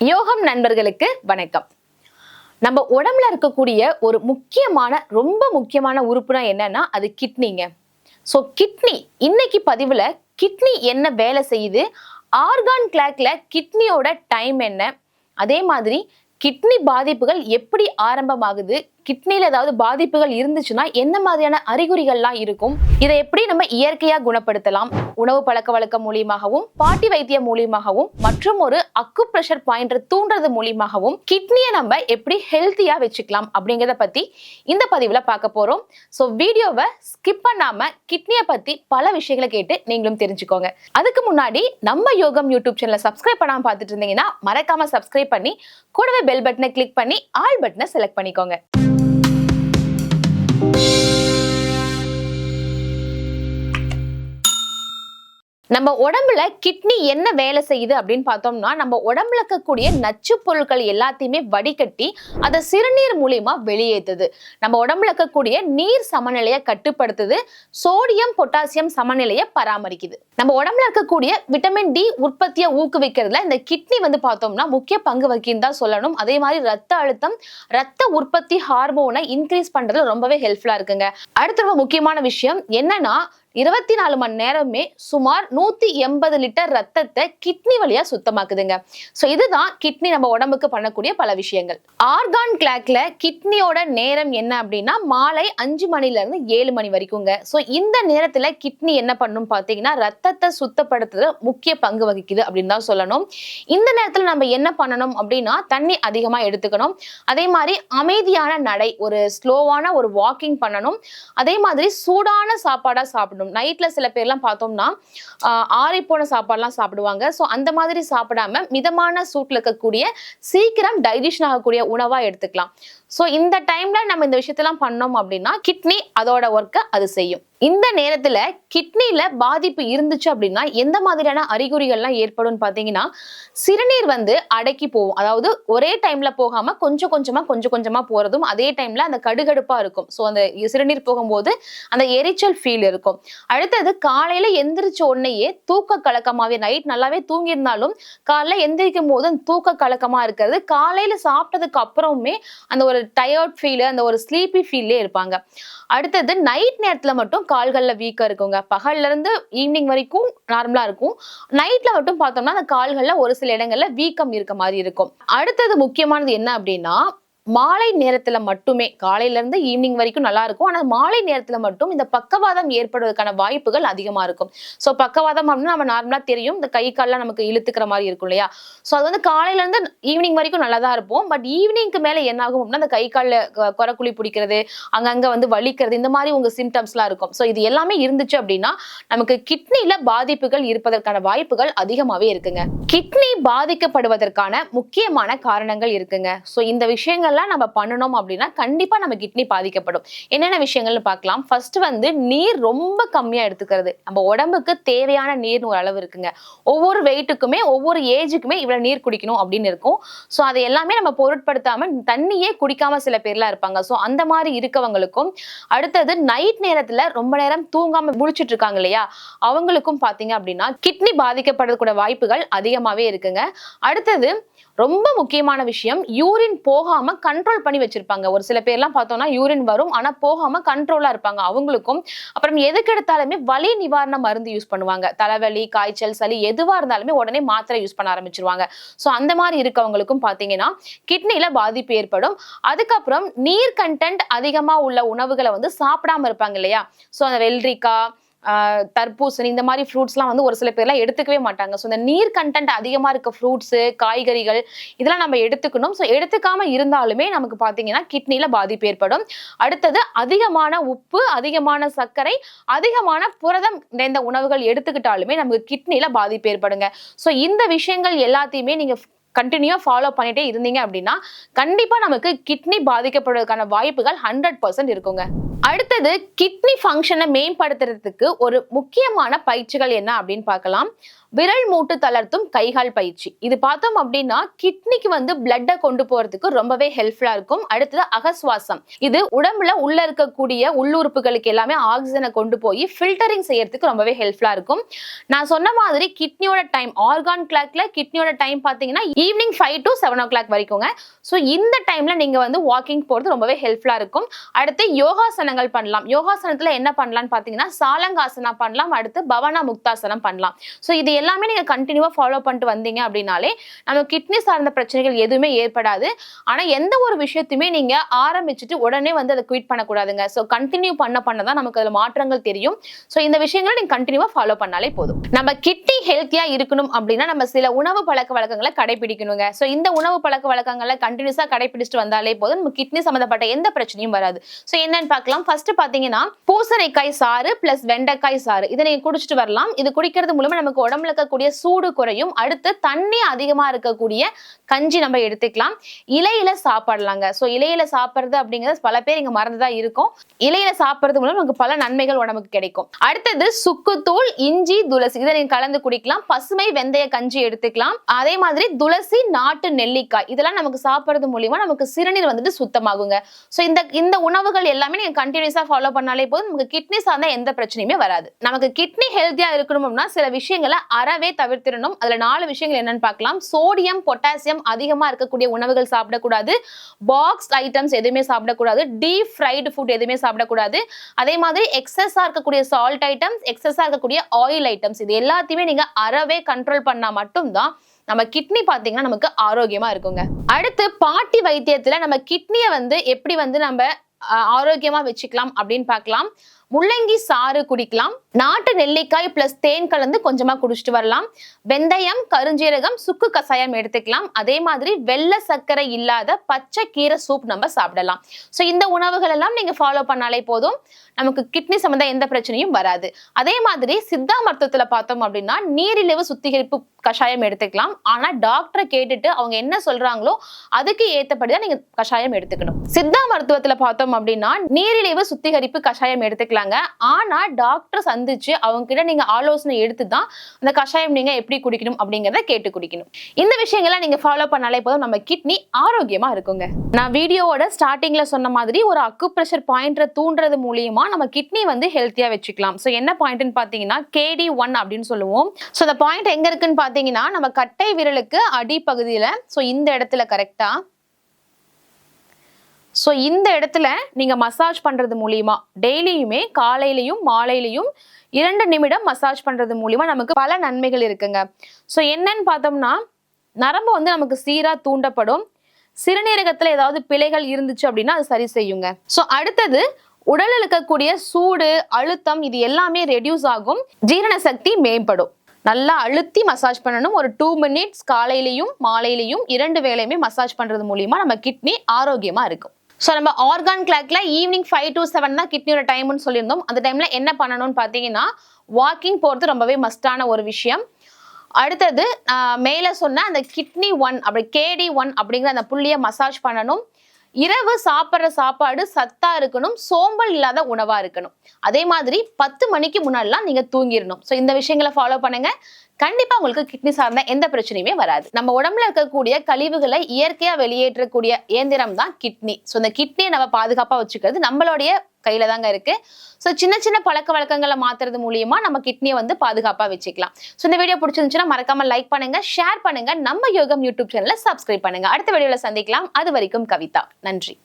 யோகம் நண்பர்களுக்கு வணக்கம். நம்ம உடம்புல இருக்கக்கூடிய ஒரு முக்கியமான ரொம்ப முக்கியமான உறுப்புனா என்னன்னா அது கிட்னிங்க. ஸோ கிட்னி இன்னைக்கு பதிவுல கிட்னி என்ன வேலை செய்யுது ஆர்கான் கிளாக்ல கிட்னியோட டைம் என்ன அதே மாதிரி கிட்னி பாதிப்புகள் எப்படி ஆரம்பமாகுது கிட்னியில் ஏதாவது பாதிப்புகள் இருந்துச்சுன்னா என்ன மாதிரியான அறிகுறிகள்லாம் இருக்கும்? இதை எப்படி நம்ம இயற்கையாக குணப்படுத்தலாம்? உணவு பழக்க வழக்கம் மூலியமாகவும் பாட்டி வைத்தியம் மூலியமாகவும் மற்றும் ஒரு அக்கு பிரஷர் பாயிண்ட் தூண்டுறது மூலியமாகவும் கிட்னியை நம்ம எப்படி ஹெல்த்தியாக வச்சுக்கலாம் அப்படிங்கிறத பற்றி இந்த பதிவில் பார்க்க போகிறோம் ஸோ வீடியோவை ஸ்கிப் பண்ணாமல் கிட்னியை பற்றி பல விஷயங்களை கேட்டு நீங்களும் தெரிஞ்சுக்கோங்க. அதுக்கு முன்னாடி நம்ம யோகம் யூடியூப் சேனலை சப்ஸ்கிரைப் பண்ணாமல் பார்த்துட்டு இருந்தீங்கன்னா மறக்காமல் சப்ஸ்கிரைப் பண்ணி கூடவே பெல் பட்டனை கிளிக் பண்ணி ஆல் பட்டனை செலக்ட் பண்ணிக்கோங்க. Thank you. நம்ம உடம்புல கிட்னி என்ன வேலை செய்யுது அப்படின்னு பார்த்தோம்னா நம்ம உடம்புல இருக்கக்கூடிய நச்சு பொருட்கள் எல்லாத்தையுமே வடிகட்டி அதை சிறுநீர் மூலியமா வெளியேற்றுது நம்ம உடம்புல இருக்கக்கூடிய நீர் சமநிலையை கட்டுப்படுத்துது. சோடியம் பொட்டாசியம் சமநிலையை பராமரிக்குது. நம்ம உடம்புல இருக்கக்கூடிய விட்டமின் டி உற்பத்தியை ஊக்குவிக்கிறதுல இந்த கிட்னி வந்து பார்த்தோம்னா முக்கிய பங்கு வகின்னு தான் சொல்லணும். அதே மாதிரி ரத்த அழுத்தம் ரத்த உற்பத்தி ஹார்மோனை இன்க்ரீஸ் பண்றது ரொம்பவே ஹெல்ப்ஃபுல்லா இருக்குங்க. அடுத்த ரொம்ப முக்கியமான விஷயம் என்னன்னா இருபத்தி நாலு மணி நேரமே சுமார் நூத்தி எண்பது லிட்டர் ரத்தத்தை கிட்னி வழியா சுத்தமாக்குதுங்க. ஸோ இதுதான் கிட்னி நம்ம உடம்புக்கு பண்ணக்கூடிய பல விஷயங்கள். ஆர்கான் கிளாக்ல கிட்னியோட நேரம் என்ன அப்படின்னா மாலை அஞ்சு மணில இருந்து ஏழு மணி வரைக்குங்க. ஸோ இந்த நேரத்துல கிட்னி என்ன பண்ணும் பார்த்தீங்கன்னா ரத்தத்தை சுத்தப்படுத்துறது முக்கிய பங்கு வகிக்குது அப்படின்னு தான் சொல்லணும். இந்த நேரத்துல நம்ம என்ன பண்ணணும் அப்படின்னா தண்ணி அதிகமா எடுத்துக்கணும். அதே மாதிரி அமைதியான நடை ஒரு ஸ்லோவான ஒரு வாக்கிங் பண்ணணும். அதே மாதிரி சூடான சாப்பாடா சாப்பிடணும். நைட்ல சில பேர்லாம் பார்த்தோம்னா ஆறி போன சாப்பாடுலாம் சாப்பிடுவாங்க. ஸோ அந்த மாதிரி சாப்பிடாம மிதமான சூட்டில் இருக்கக்கூடிய சீக்கிரம் டைஜஷன் ஆகக்கூடிய உணவா எடுத்துக்கலாம். ஸோ இந்த டைம்ல நம்ம இந்த விஷயத்தெல்லாம் பண்ணோம் அப்படின்னா கிட்னி அதோட ஒர்க்கை அது செய்யும். இந்த நேரத்துல கிட்னில பாதிப்பு இருந்துச்சு அப்படின்னா எந்த மாதிரியான அறிகுறிகள்லாம் ஏற்படும் பார்த்தீங்கன்னா சிறுநீர் வந்து அடக்கி போகும். அதாவது ஒரே டைம்ல போகாம கொஞ்சம் கொஞ்சமா கொஞ்சம் கொஞ்சமா போறதும் அதே டைம்ல அந்த கடுகடுப்பா இருக்கும். ஸோ அந்த சிறுநீர் போகும்போது அந்த எரிச்சல் ஃபீல் இருக்கும். அடுத்தது காலையில எந்திரிச்ச உடனேயே தூக்க கலக்கமாவே நைட் நல்லாவே தூங்கியிருந்தாலும் காலைல எந்திரிக்கும் போது அந்த தூக்க கலக்கமா இருக்கிறது. காலையில சாப்பிட்டதுக்கு அப்புறமே அந்த ஒரு டயர்ட் ஃபீல் அந்த ஒரு ஸ்லீப்பி ஃபீல்லே இருப்பாங்க. அடுத்தது நைட் நேரத்துல மட்டும் கால்கள்ல வீக்காக இருக்குங்க. பகல்ல இருந்து ஈவினிங் வரைக்கும் நார்மலா இருக்கும். நைட்ல மட்டும் பார்த்தோம்னா அந்த கால்கள்ல ஒரு சில இடங்கள்ல வீக்கம் இருக்க மாதிரி இருக்கும். அடுத்தது முக்கியமானது என்ன அப்படின்னா மாலை நேரத்துல மட்டுமே காலையில இருந்து ஈவினிங் வரைக்கும் நல்லா இருக்கும். ஆனா மாலை நேரத்துல மட்டும் இந்த பக்கவாதம் ஏற்படுவதற்கான வாய்ப்புகள் அதிகமா இருக்கும். ஸோ பக்கவாதம் அப்படின்னா நம்ம நார்மலா தெரியும். இந்த கை கால்லாம் நமக்கு இழுத்துக்கிற மாதிரி இருக்கும் இல்லையா? ஸோ அது வந்து காலையில இருந்து ஈவினிங் வரைக்கும் நல்லா தான் இருப்போம் பட் ஈவினிங்க்கு மேல என்ன ஆகும் அப்படின்னா அந்த கை காலில் குறக்குழி பிடிக்கிறது அங்கங்க வந்து வலிக்கிறது இந்த மாதிரி உங்க சிம்டம்ஸ்லாம் இருக்கும். ஸோ இது எல்லாமே இருந்துச்சு அப்படின்னா நமக்கு கிட்னில பாதிப்புகள் இருப்பதற்கான வாய்ப்புகள் அதிகமாவே இருக்குங்க. கிட்னி பாதிக்கப்படுவதற்கான முக்கியமான காரணங்கள் இருக்குங்க. ஸோ இந்த விஷயங்கள் விஷயங்கள்லாம் நம்ம பண்ணணும் அப்படின்னா கண்டிப்பா நம்ம கிட்னி பாதிக்கப்படும். என்னென்ன விஷயங்கள்னு பார்க்கலாம். ஃபர்ஸ்ட் வந்து நீர் ரொம்ப கம்மியா எடுத்துக்கிறது. நம்ம உடம்புக்கு தேவையான நீர்னு ஒரு அளவு இருக்குங்க. ஒவ்வொரு வெயிட்டுக்குமே ஒவ்வொரு ஏஜுக்குமே இவ்வளவு நீர் குடிக்கணும் அப்படின்னு இருக்கும். ஸோ அதை எல்லாமே நம்ம பொருட்படுத்தாம தண்ணியே குடிக்காம சில பேர்லாம் இருப்பாங்க. ஸோ அந்த மாதிரி இருக்கவங்களுக்கும் அடுத்தது நைட் நேரத்துல ரொம்ப நேரம் தூங்காம முழிச்சிட்டு இருக்காங்க இல்லையா? அவங்களுக்கும் பாத்தீங்க அப்படின்னா கிட்னி பாதிக்கப்படுறதுக்கூட வாய்ப்புகள் அதிகமாவே இருக்குங்க. அடுத்தது ரொம்ப முக்கியமான விஷயம் யூரின் போகாம கண்ட்ரோல் பண்ணி வச்சிருப்பாங்க. ஒரு சில பேர்லாம் பார்த்தோம்னா யூரின் வரும். ஆனா போகாம கண்ட்ரோலா இருப்பாங்க அவங்களுக்கும். அப்புறம் எதுக்கு எடுத்தாலுமே வலி நிவாரண மருந்து யூஸ் பண்ணுவாங்க. தலைவலி காய்ச்சல் சளி எதுவா இருந்தாலுமே உடனே மாத்திரை யூஸ் பண்ண ஆரம்பிச்சிருவாங்க. ஸோ அந்த மாதிரி இருக்கவங்களுக்கும் பார்த்தீங்கன்னா கிட்னியில் பாதிப்பு ஏற்படும். அதுக்கப்புறம் நீர் கண்டென்ட் அதிகமா உள்ள உணவுகளை வந்து சாப்பிடாம இருப்பாங்க இல்லையா? ஸோ அந்த வெள்ளரிக்காய் தர்பூசணி இந்த மாதிரி ஃப்ரூட்ஸ்லாம் வந்து ஒரு சில பேர்லாம் எடுத்துக்கவே மாட்டாங்க. ஸோ இந்த நீர் கண்டென்ட் அதிகமாக இருக்க ஃப்ரூட்ஸு காய்கறிகள் இதெல்லாம் நம்ம எடுத்துக்கணும். ஸோ எடுத்துக்காமல் இருந்தாலுமே நமக்கு பார்த்தீங்கன்னா கிட்னியில் பாதிப்பு ஏற்படும். அடுத்தது அதிகமான உப்பு அதிகமான சர்க்கரை அதிகமான புரதம் நிறைந்த உணவுகள் எடுத்துக்கிட்டாலுமே நமக்கு கிட்னியில் பாதிப்பு ஏற்படுங்க. ஸோ இந்த விஷயங்கள் எல்லாத்தையுமே நீங்கள் கண்டினியூவாக ஃபாலோ பண்ணிட்டே இருந்தீங்க அப்படின்னா கண்டிப்பா நமக்கு கிட்னி பாதிக்கப்படுவதற்கான வாய்ப்புகள் ஹண்ட்ரட் பர்சன்ட் இருக்குங்க. அடுத்தது கிட்னி ஃபங்க்ஷனை மேம்படுத்துறதுக்கு ஒரு முக்கியமான பயிற்சிகள் என்ன அப்படின்னு பார்க்கலாம். விரல் மூட்டு தளர்த்தும் கைகால் பயிற்சி. இது பார்த்தோம் அப்படின்னா கிட்னிக்கு வந்து பிளட்டை கொண்டு போறதுக்கு ரொம்பவே ஹெல்ப்ஃபுல்லா இருக்கும். அடுத்தது அகஸ்வாசம் இது உடம்புல உள்ள இருக்கக்கூடிய உள்ளுறுப்புகளுக்கு எல்லாமே ஆக்சிஜனை கொண்டு போய் ஃபில்டரிங் செய்யறதுக்கு ரொம்பவே ஹெல்ப்ஃபுல்லா இருக்கும். நான் சொன்ன மாதிரி கிட்னியோட டைம் ஆர்கான் கிளாக்ல கிட்னியோட டைம் பார்த்தீங்கன்னா evening five to seven o'clock வரைக்குங்க. So இந்த டைம்ல நீங்க வந்து வாக்கிங் போறது ரொம்பவே ஹெல்ப்ஃபுல்லா இருக்கும். அடுத்து யோகாசனங்கள் பண்ணலாம். யோகாசனத்துல என்ன பண்ணலாம்னு பார்த்தீங்கன்னா சாலங்காசனா பண்ணலாம். அடுத்து பவனா முக்தாசனம் பண்ணலாம். ஸோ இது எல்லாமே நீங்கள் கண்டினியூவாக ஃபாலோ பண்ணிட்டு வந்தீங்க அப்படின்னாலே நம்ம கிட்னி சார்ந்த பிரச்சனைகள் எதுவுமே ஏற்படாது. ஆனால் எந்த ஒரு விஷயத்தையுமே நீங்கள் ஆரம்பிச்சுட்டு உடனே வந்து அதை குவிட் பண்ணக்கூடாதுங்க. ஸோ கண்டினியூ பண்ண பண்ண தான் நமக்கு அதில் மாற்றங்கள் தெரியும். ஸோ இந்த விஷயங்களை நீங்க கண்டினியூவாக ஃபாலோ பண்ணாலே போதும். நம்ம கிட்னி ஹெல்த்தியாக இருக்கணும் அப்படின்னா நம்ம சில உணவு பழக்க வழக்கங்களை கடைபிடிக்கணுங்க. ஸோ இந்த உணவு பழக்க வழக்கங்களை கண்டினியூஸாக கடைபிடிச்சிட்டு வந்தாலே போதும். நம்ம கிட்னி சம்மந்தப்பட்ட எந்த பிரச்சனையும் வராது. ஸோ என்னன்னு பார்க்கலாம். ஃபர்ஸ்ட் பார்த்தீங்கன்னா பூசணிக்காய் சாறு பிளஸ் வெண்டைக்காய் சாறு. இதை நீங்கள் குடிச்சிட்டு வரலாம். இது குடிக்கிறது மூலமாக நமக்கு உடம்புல இருக்கக்கூடிய சூடு குறையும். அடுத்து தண்ணி அதிகமா இருக்கக்கூடிய கஞ்சி நம்ம எடுத்துக்கலாம். இலையில சாப்பிடலாங்க. ஸோ இலையில சாப்பிடுறது அப்படிங்கிறது பல பேர் இங்க மறந்துதான் இருக்கும். இலையில சாப்பிடுறது மூலம் நமக்கு பல நன்மைகள் உடம்புக்கு கிடைக்கும். அடுத்தது சுக்குத்தூள் இஞ்சி துளசி. இதை நீங்க கலந்து குடிக்கலாம். பசுமை வெந்தய கஞ்சி எடுத்துக்கலாம். அதே மாதிரி துளசி நாட்டு நெல்லிக்காய். இதெல்லாம் நமக்கு சாப்பிடுறது மூலியமா நமக்கு சிறுநீர் வந்துட்டு சுத்தமாகுங்க. ஸோ இந்த இந்த உணவுகள் எல்லாமே நீங்க கண்டினியூஸா ஃபாலோ பண்ணாலே போதும். நமக்கு கிட்னி சார்ந்த எந்த பிரச்சனையுமே வராது. நமக்கு கிட்னி ஹெல்த்தியா அப்படின்னா சில விஷயங்களை அறவே தவிர்த்திடணும். அதுல நாலு விஷயங்கள் என்னன்னு பார்க்கலாம். சோடியம் பொட்டாசியம் அதிகமா இருக்கக்கூடிய உணவுகள் சாப்பிடக்கூடாது. பாக்ஸ் ஐட்டம்ஸ் எதுவுமே சாப்பிடக்கூடாது. டீப் ஃப்ரைடு ஃபுட் எதுவுமே சாப்பிடக்கூடாது. அதே மாதிரி எக்ஸஸா இருக்கக்கூடிய சால்ட் ஐட்டம்ஸ் எக்ஸஸா இருக்கக்கூடிய ஆயில் ஐட்டம்ஸ் இது எல்லாத்தையுமே நீங்க அறவே கண்ட்ரோல் பண்ணா மட்டும்தான் நம்ம கிட்னி பார்த்தீங்கன்னா நமக்கு ஆரோக்கியமா இருக்குங்க. அடுத்து பாட்டி வைத்தியத்துல நம்ம கிட்னியை வந்து எப்படி வந்து நம்ம ஆரோக்கியமா வச்சுக்கலாம் அப்படின்னு பார்க்கலாம். முள்ளங்கி சாறு குடிக்கலாம். நாட்டு நெல்லிக்காய் பிளஸ் தேன் கலந்து கொஞ்சமா குடிச்சிட்டு வரலாம். வெந்தயம் கருஞ்சீரகம் சுக்கு கசாயம் எடுத்துக்கலாம். அதே மாதிரி வெள்ளை சர்க்கரை இல்லாத பச்சை கீரை சூப் நம்ம சாப்பிடலாம். ஸோ இந்த உணவுகள் எல்லாம் நீங்க ஃபாலோ பண்ணாலே போதும். நமக்கு கிட்னி சம்மந்தம் எந்த பிரச்சனையும் வராது. அதே மாதிரி சித்தா மருத்துவத்துல பார்த்தோம் அப்படின்னா நீரிழிவு சுத்திகரிப்பு கஷாயம் எடுத்துக்கலாம். ஆனா டாக்டரை கேட்டுட்டு அவங்க என்ன சொல்றாங்களோ அதுக்கு ஏத்தபடிதான் நீங்க கஷாயம் எடுத்துக்கணும். சித்தா மருத்துவத்துல பார்த்தோம் அப்படின்னா நீரிழிவு சுத்திகரிப்பு கஷாயம் எடுத்துக்கலாம். எடுத்துக்கலாங்க. ஆனா டாக்டர் சந்திச்சு அவங்க கிட்ட நீங்க ஆலோசனை எடுத்து தான் அந்த கஷாயம் நீங்க எப்படி குடிக்கணும் அப்படிங்கறத கேட்டு குடிக்கணும். இந்த விஷயங்களை நீங்க ஃபாலோ பண்ணாலே போதும் நம்ம கிட்னி ஆரோக்கியமா இருக்குங்க. நான் வீடியோவோட ஸ்டார்டிங்ல சொன்ன மாதிரி ஒரு அக்கு பிரஷர் பாயிண்ட்ரை தூண்டுறது மூலியமா நம்ம கிட்னி வந்து ஹெல்த்தியா வச்சுக்கலாம். ஸோ என்ன பாயிண்ட்னு பாத்தீங்கன்னா கேடி ஒன் அப்படின்னு சொல்லுவோம். ஸோ அந்த பாயிண்ட் எங்க இருக்குன்னு பாத்தீங்கன்னா நம்ம கட்டை விரலுக்கு அடிப்பகுதியில ஸோ இந்த இடத்துல கரெக்டா ஸோ இந்த இடத்துல நீங்கள் மசாஜ் பண்ணுறது மூலியமா டெய்லியுமே காலையிலையும் மாலையிலையும் இரண்டு நிமிடம் மசாஜ் பண்ணுறது மூலியமாக நமக்கு பல நன்மைகள் இருக்குங்க. ஸோ என்னன்னு பார்த்தோம்னா நரம்பு வந்து நமக்கு சீராக தூண்டப்படும். சிறுநீரகத்தில் ஏதாவது பிழைகள் இருந்துச்சு அப்படின்னா அது சரி செய்யுங்க. ஸோ அடுத்தது உடலில் இருக்கக்கூடிய சூடு அழுத்தம் இது எல்லாமே ரெடியூஸ் ஆகும். ஜீரண சக்தி மேம்படும். நல்லா அழுத்தி மசாஜ் பண்ணணும். ஒரு டூ மினிட்ஸ் காலையிலையும் மாலையிலையும் இரண்டு வேலையுமே மசாஜ் பண்ணுறது மூலியமா நம்ம கிட்னி ஆரோக்கியமாக இருக்கும். ஸோ நம்ம ஆர்கான் கிளாக்ல ஈவினிங் ஃபைவ் டு செவன் தான் கிட்னியோட டைம்னு சொல்லியிருந்தோம். அந்த டைம்ல என்ன பண்ணணும்னு பார்த்தீங்கன்னா வாக்கிங் போகிறது ரொம்பவே மஸ்டான ஒரு விஷயம். அடுத்தது மேலே சொன்ன அந்த கிட்னி ஒன் அப்படி கேடி ஒன் அப்படிங்கிற அந்த புள்ளியை மசாஜ் பண்ணணும். இரவு சாப்பிட்ற சாப்பாடு சத்தா இருக்கணும் சோம்பல் இல்லாத உணவா இருக்கணும். அதே மாதிரி பத்து மணிக்கு முன்னாடிலாம் நீங்க தூங்கிடணும். ஸோ இந்த விஷயங்களை ஃபாலோ பண்ணுங்க. கண்டிப்பா உங்களுக்கு கிட்னி சார்ந்த எந்த பிரச்சனையுமே வராது. நம்ம உடம்புல இருக்கக்கூடிய கழிவுகளை இயற்கையா வெளியேற்றக்கூடிய இயந்திரம் தான் கிட்னி ஸோ இந்த கிட்னியை நம்ம பாதுகாப்பா வச்சுக்கிறது நம்மளுடைய கையில தாங்க இருக்கு. ஸோ சின்ன சின்ன பழக்க வழக்கங்களை மாத்துறது மூலியமா நம்ம கிட்னியை வந்து பாதுகாப்பா வச்சுக்கலாம். ஸோ இந்த வீடியோ பிடிச்சிருந்துச்சுன்னா மறக்காம லைக் பண்ணுங்க ஷேர் பண்ணுங்க. நம்ம யோகம் யூடியூப் சேனலை சப்ஸ்கிரைப் பண்ணுங்க. அடுத்த வீடியோவில் சந்திக்கலாம். அது வரைக்கும் கவிதா. நன்றி.